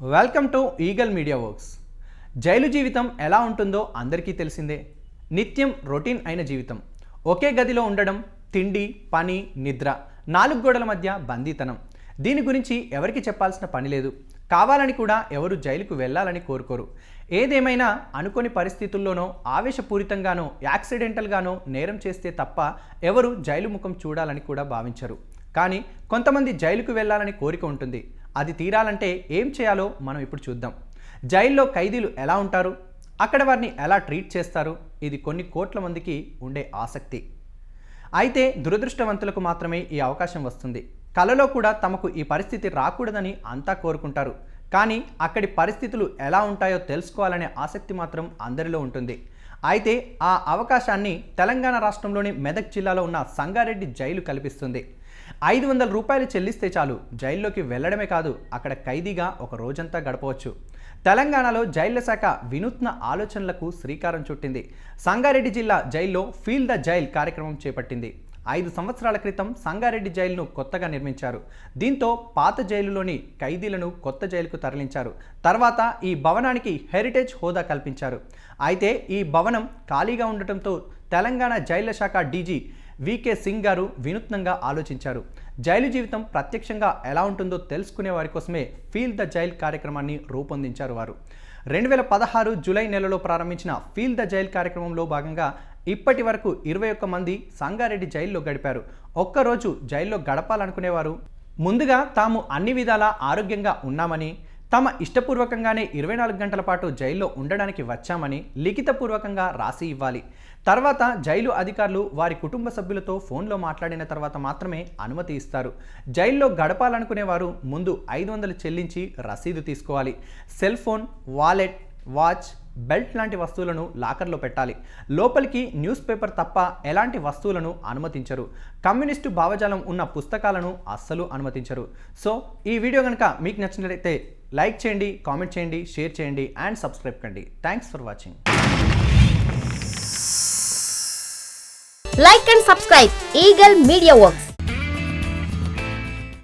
Welcome to Eagle Media Works jail జీవితం ఎలా ఉంటుందో అందరికీ తెలిసిందే. నిత్యం రొటీన్ అయిన జీవితం. ఒకే గదిలో ఉండడం తిండి పని నిద్ర నాలుగు గోడల మధ్య బందీతనం. దీని గురించి ఎవరికి చెప్పాల్సిన పని లేదు. కావాలని కూడా ఎవరు జైలుకు వెళ్ళాలని కోరుకోరు. ఏదేమైనా అనుకోని పరిస్థితుల్లోనో ఆవేశపూరితంగానో యాక్సిడెంటల్గానో నేరం చేస్తే తప్ప ఎవరు జైలు ముఖం చూడాలని కూడా భావించరు. కానీ కొంతమంది జైలుకు వెళ్ళాలని కోరిక ఉంటుంది. అది తీరాలంటే ఏం చేయాలో మనం ఇప్పుడు చూద్దాం. జైల్లో ఖైదీలు ఎలా ఉంటారు? అక్కడ వారిని ఎలా ట్రీట్ చేస్తారు? ఇది కొన్ని కోట్ల మందికి ఉండే ఆసక్తి. అయితే దురదృష్టవంతులకు మాత్రమే ఈ అవకాశం వస్తుంది. కలలో కూడా తమకు ఈ పరిస్థితి రాకూడదని అంతా కోరుకుంటారు. కానీ అక్కడి పరిస్థితులు ఎలా ఉంటాయో తెలుసుకోవాలనే ఆసక్తి మాత్రం అందరిలో ఉంటుంది. అయితే ఆ అవకాశాన్ని తెలంగాణ రాష్ట్రంలోని మెదక్ జిల్లాలో ఉన్న సంగారెడ్డి జైలు కల్పిస్తుంది. ఐదు వందల రూపాయలు చెల్లిస్తే చాలు జైల్లోకి వెళ్ళడమే కాదు అక్కడ ఖైదీగా ఒక రోజంతా గడపవచ్చు. తెలంగాణలో జైళ్ళ శాఖ వినూత్న ఆలోచనలకు శ్రీకారం చుట్టింది. సంగారెడ్డి జిల్లా జైల్లో ఫీల్ ద జైల్ కార్యక్రమం చేపట్టింది. ఐదు సంవత్సరాల క్రితం సంగారెడ్డి జైలును కొత్తగా నిర్మించారు. దీంతో పాత జైలులోని ఖైదీలను కొత్త జైలుకు తరలించారు. తర్వాత ఈ భవనానికి హెరిటేజ్ హోదా కల్పించారు. అయితే ఈ భవనం ఖాళీగా ఉండటంతో తెలంగాణ జైళ్ళ శాఖ డీజీ వికే సింగ్ గారు వినూత్నంగా ఆలోచించారు. జైలు జీవితం ప్రత్యక్షంగా ఎలా ఉంటుందో తెలుసుకునే వారి కోసమే ఫీల్ ద జైల్ కార్యక్రమాన్ని రూపొందించారు వారు. రెండు వేల పదహారు జూలై నెలలో ప్రారంభించిన ఫీల్ ద జైల్ కార్యక్రమంలో భాగంగా ఇప్పటి వరకు ఇరవై ఒక్క మంది సంగారెడ్డి జైల్లో గడిపారు. ఒక్కరోజు జైల్లో గడపాలనుకునేవారు. ముందుగా తాము అన్ని విధాలా ఆరోగ్యంగా ఉన్నామని తమ ఇష్టపూర్వకంగానే ఇరవై నాలుగు గంటల పాటు జైల్లో ఉండడానికి వచ్చామని లిఖితపూర్వకంగా రాసి ఇవ్వాలి. తర్వాత జైలు అధికారులు వారి కుటుంబ సభ్యులతో ఫోన్లో మాట్లాడిన తర్వాత మాత్రమే అనుమతి ఇస్తారు. జైల్లో గడపాలనుకునే వారు ముందు ఐదు వందలు చెల్లించి రసీదు తీసుకోవాలి. Cell phone wallet watch belt లాంటి వస్తువులను లాకర్లో పెట్టాలి. లోపలికి న్యూస్ పేపర్ తప్ప ఎలాంటి వస్తువులను అనుమతించరు. కమ్యూనిస్టు భావజాలం ఉన్న పుస్తకాలను అస్సలు అనుమతించరు. సో ఈ వీడియో కనుక మీకు నచ్చినట్లయితే లైక్ చేయండి కామెంట్ చేయండి షేర్ చేయండి అండ్ సబ్స్క్రైబ్ కండి. Thanks for watching like and subscribe. Eagle Media Works.